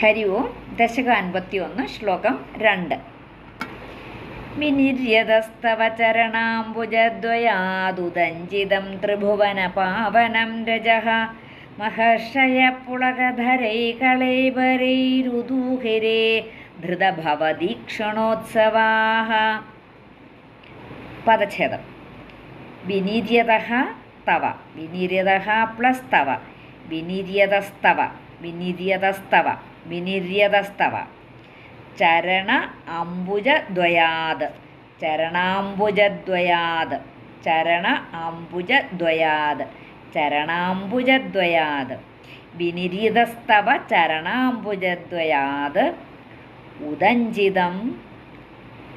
ഹരി ഓം ദശക അൻപത്തി ഒന്ന് ശ്ലോകം രണ്ട്. വിനിര്യതസ്തവ ചരണാംബുജദ്വയാദുദഞ്ചിതം ത്രിഭുവന പാവനം രജഃ. മഹർഷയ പുളകധരൈകളൈബരൈരുദൂഹിരേ ധൃതഭവദീക്ഷണോത്സവാः പദച്ഛേദം. വിനീര്യത തവ. വിനീര്യത പ്ലസ് തവ. വിനീര്യതസ്തവ. വിനിര്യതസ്തവ. ചരണ അംബുജദ്വയാത്. ചരണാംബുജദ്വയാത്. ചരണ അംബുജദ്വയാത്. ചരണാംബുജദ്വയാത്. വിനിരിതസ്തവ ചരണാംബുജദ്വയാത്. ഉദഞ്ചിതം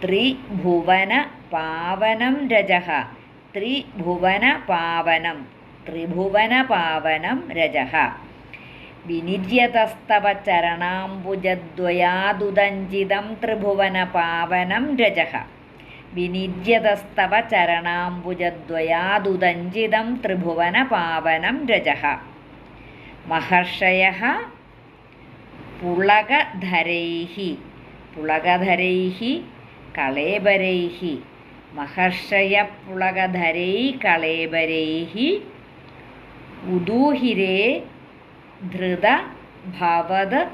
ത്രിഭുവന പാവനം രജഃ. ത്രിഭുവന പാവനം ത്രിഭുവന പാവനം രജഃ. വിനിര്യതസ്തവ ചരണാംബുജദ്വയാദുദഞ്ചിതം ത്രിഭുവന പാവനം രജഃ. വിനിര്യതസ്തവ ചരണാംബുജദ്വയാദുദഞ്ചിതം ത്രിഭുവന പാവനം രജഃ. മഹർഷയ പുളകധരൈः പുളകധരൈः കളേബരൈः പുളകധരൈ കളേബരൈः ഉദൂഹിരേ ധൃത ഭവത്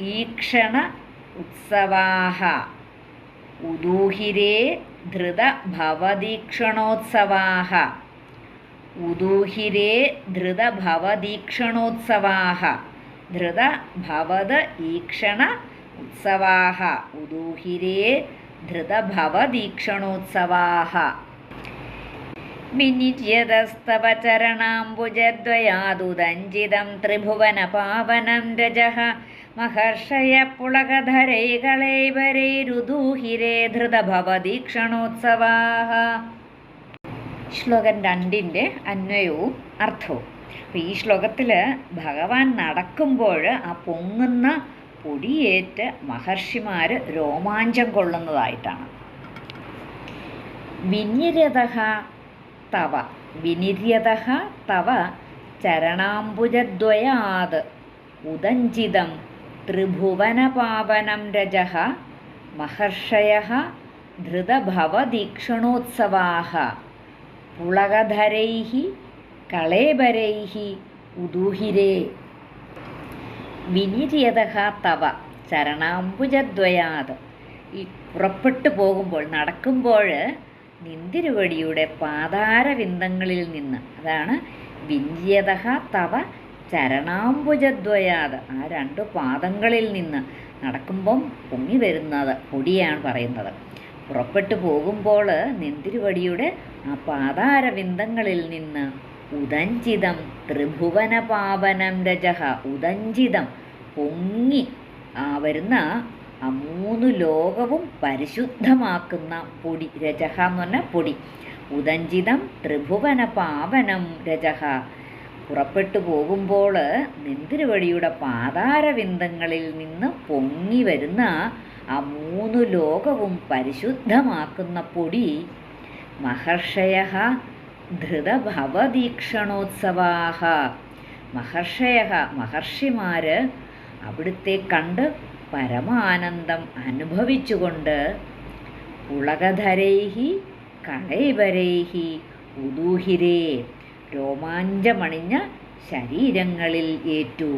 ഈക്ഷണ ഉത്സവാഹ. ഉദൂഹിരേ ധൃത ഭവദീക്ഷണോത്സവാഹ. ഉദൂഹിരേ ധൃത ഭവദീക്ഷണോത്സവാഹ. ധൃത ഭവത് ഈക്ഷണ ഉത്സവാഹ. ഉദൂഹിരേ ധൃത ഭവദീക്ഷണോത്സവാः വിനിര്യതസ്തവ ചരണാംബുജദ്വയാദുദഞ്ചിതം ത്രിഭുവന പാവനം രജഹ മഹർഷയ പുളകധരൈകളൈവരൈരുദൂഹിരേ ധൃതഭവദീക്ഷണോത്സവാः ശ്ലോകം രണ്ടിന്റെ അന്വയവും അർത്ഥവും. അപ്പോൾ ഈ ശ്ലോകത്തിൽ ഭഗവാൻ നടക്കുമ്പോൾ ആ പൊങ്ങുന്ന പൊടിയേറ്റ് മഹർഷിമാർ രോമാഞ്ചം കൊള്ളുന്നതായിട്ടാണ്. വിനിര്യത തവ. വിനിര്യത തവ ചരണാംബുജദ്വയാത്. ഉദഞ്ചിതം ത്രിഭുവനപാവനം രജ. മഹർഷയ ധൃതഭവദീക്ഷണോത്സവാः പുളകധരൈ കളേബരൈ ഉദൂഹിരേ. വിനിര്യത തവ ചരണാംബുജദ്വയാത്. ഈ പുറപ്പെട്ടു പോകുമ്പോൾ നടക്കുമ്പോൾ നിന്തിരുവടിയുടെ പാതാരവിന്ദങ്ങളിൽ നിന്ന്. അതാണ് വിന്യത തവ ചരണാംബുജദ്വയാത്. ആ രണ്ട് പാദങ്ങളിൽ നിന്ന് നടക്കുമ്പം പൊങ്ങി വരുന്നത് പൊടിയാണ് പറയുന്നത്. പുറപ്പെട്ടു പോകുമ്പോൾ നിന്തിരുവടിയുടെ ആ പാതാരവിന്ദങ്ങളിൽ നിന്ന് ഉദഞ്ചിതം ത്രിഭുവന പാവനം രജഹ ഉദഞ്ചിതം പൊങ്ങി വരുന്ന ആ മൂന്ന് ലോകവും പരിശുദ്ധമാക്കുന്ന പൊടി രജഹ എന്ന് പറഞ്ഞാൽ പൊടി. ഉദഞ്ചിതം ത്രിഭുവന പാവനം രജഹ. പുറപ്പെട്ടു പോകുമ്പോൾ നിന്തിരുവടിയുടെ പാതാരവിന്ദങ്ങളിൽ നിന്ന് പൊങ്ങി വരുന്ന ആ മൂന്ന് ലോകവും പരിശുദ്ധമാക്കുന്ന പൊടി മഹർഷയ ധൃതഭവദീക്ഷണോത്സവാഹ. മഹർഷയ മഹർഷിമാർ അവിടുത്തെ കണ്ട് പരമാനന്ദം അനുഭവിച്ചുകൊണ്ട് പുളകധരൈഹി കളൈവരൈഹി ഉദൂഹിരേ രോമാഞ്ചമണിഞ്ഞ ശരീരങ്ങളിൽ ഏറ്റു.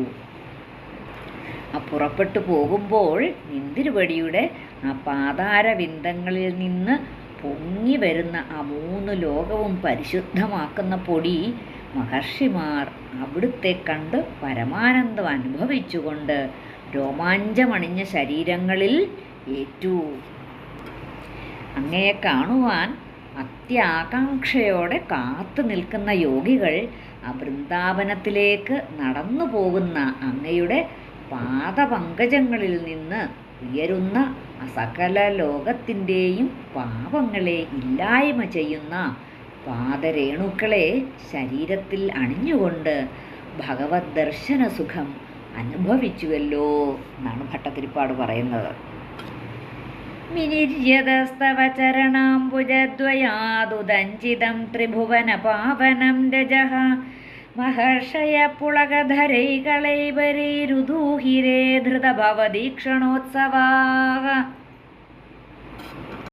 ആ പുറപ്പെട്ടു പോകുമ്പോൾ നിന്തിരുവടിയുടെ ആ പാതാരവിന്ദങ്ങളിൽ നിന്ന് പൊങ്ങി വരുന്ന ആ മൂന്ന് ലോകവും പരിശുദ്ധമാക്കുന്ന പൊടി മഹർഷിമാർ അവിടുത്തെ കണ്ട് പരമാനന്ദം അനുഭവിച്ചുകൊണ്ട് രോമാഞ്ചമണിഞ്ഞ ശരീരങ്ങളിൽ ഏറ്റു. അങ്ങയെ കാണുവാൻ അത്യാകാംക്ഷയോടെ കാത്തു നിൽക്കുന്ന യോഗികൾ ആ വൃന്ദാവനത്തിലേക്ക് നടന്നു പോകുന്ന അങ്ങയുടെ പാദപങ്കജങ്ങളിൽ നിന്ന് ഉയരുന്ന അസകല ലോകത്തിന്റെയും പാപങ്ങളെ ഇല്ലായ്മ ചെയ്യുന്ന പാദരേണുക്കളെ ശരീരത്തിൽ അണിഞ്ഞുകൊണ്ട് ഭഗവത് ദർശന സുഖം അനുഭവിച്ചുവല്ലോ എന്നാണ് ഭട്ടതിരിപ്പാട് പറയുന്നത്. വിനിര്യതസ്തവ ചരണാംബുജദ്വയാദുദഞ്ചിതം ത്രിഭുവന പാവനം രജഃ. മഹർഷയ പുളകധരൈകളൈവരൈരുദൂഹിരേ ധൃതഭവദീക്ഷണോത്സവാ.